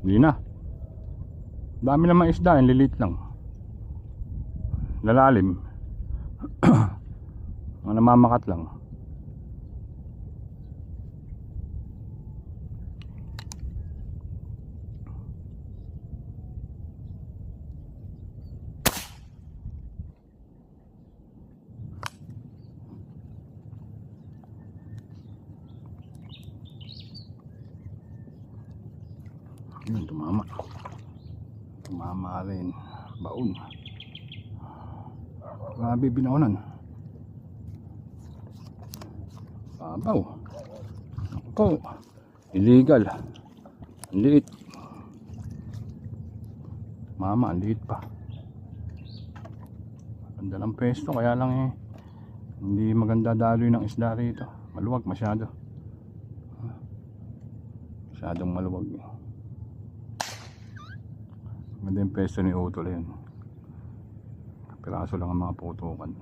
Hindi na. Dami naman isda, yung lilit lang. Lalalim. Mga namamakat lang. Yun, tumama. Tumama rin. Baon. Grabe binaunan. Babaw. Ako. Illegal. Ang liit. Mama, ang liit pa. Ganda ng pesto, kaya lang eh. Hindi maganda daloy ng isda rito. Maluwag masyado. Masyadong maluwag eh. Maganda yung pesto ni Utol yun. Piraso lang ang mga putukan.